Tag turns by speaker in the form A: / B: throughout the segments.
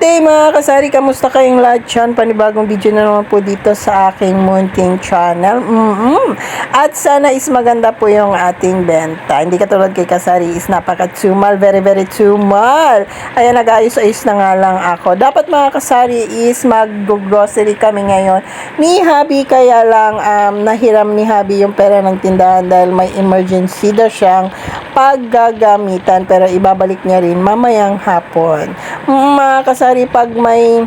A: day mga kasari, kamusta kayong lahat dyan? Panibagong video na naman po dito sa aking Munting Channel. mm At sana is maganda po yung ating benta. Hindi katulad kay kasari is napaka-tsumal, very very tsumal. Ayan, nag-ayos-ayos na nga lang ako. Dapat mga kasari is mag-grocery kami ngayon ni Habi. Kaya lang um, nahiram ni Habi yung pera ng tindahan dahil may emergency daw siyang paggagamitan. Pero ibabalik niya rin mamayang hapon. Mga kasari, pag may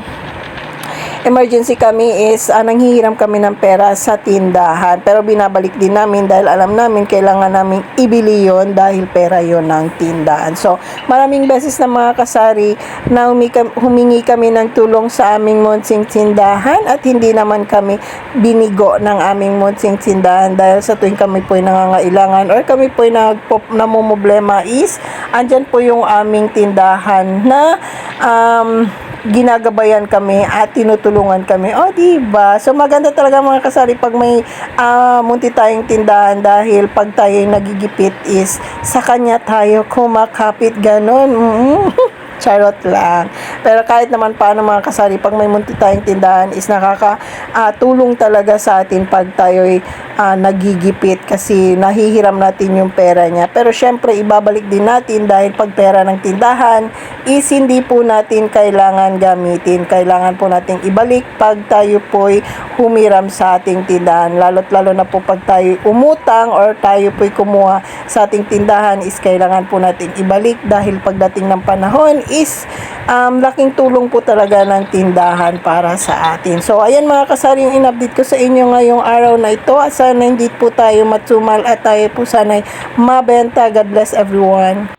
A: emergency kami is uh, nanghihiram kami ng pera sa tindahan. Pero binabalik din namin dahil alam namin kailangan namin ibili yon dahil pera yon ng tindahan. So, maraming beses na mga kasari na humingi kami ng tulong sa aming munsing tindahan at hindi naman kami binigo ng aming munsing tindahan dahil sa tuwing kami po ay nangangailangan or kami po ay nagpo, namumblema is andyan po yung aming tindahan na um, ginagabayan kami at tinutulungan kami. O, di ba? So, maganda talaga mga kasari pag may ah, munti tayong tindahan dahil pag tayo nagigipit is sa kanya tayo kumakapit ganon. Mm. Charot lang. Pero kahit naman paano mga kasari, pag may munti tayong tindahan is nakakatulong talaga sa atin pag tayo'y ah, nagigipit kasi nahihiram natin yung pera niya. Pero syempre, ibabalik din natin dahil pag pera ng tindahan is hindi po natin kailangan gamitin. Kailangan po natin ibalik pag tayo po'y humiram sa ating tindahan. Lalo't lalo na po pag tayo umutang or tayo po'y kumuha sa ating tindahan is kailangan po natin ibalik dahil pagdating ng panahon is um, laking tulong po talaga ng tindahan para sa atin. So, ayan mga kasari in-update ko sa inyo ngayong araw na ito. At sana hindi po tayo matsumal at tayo po sana'y mabenta. God bless everyone.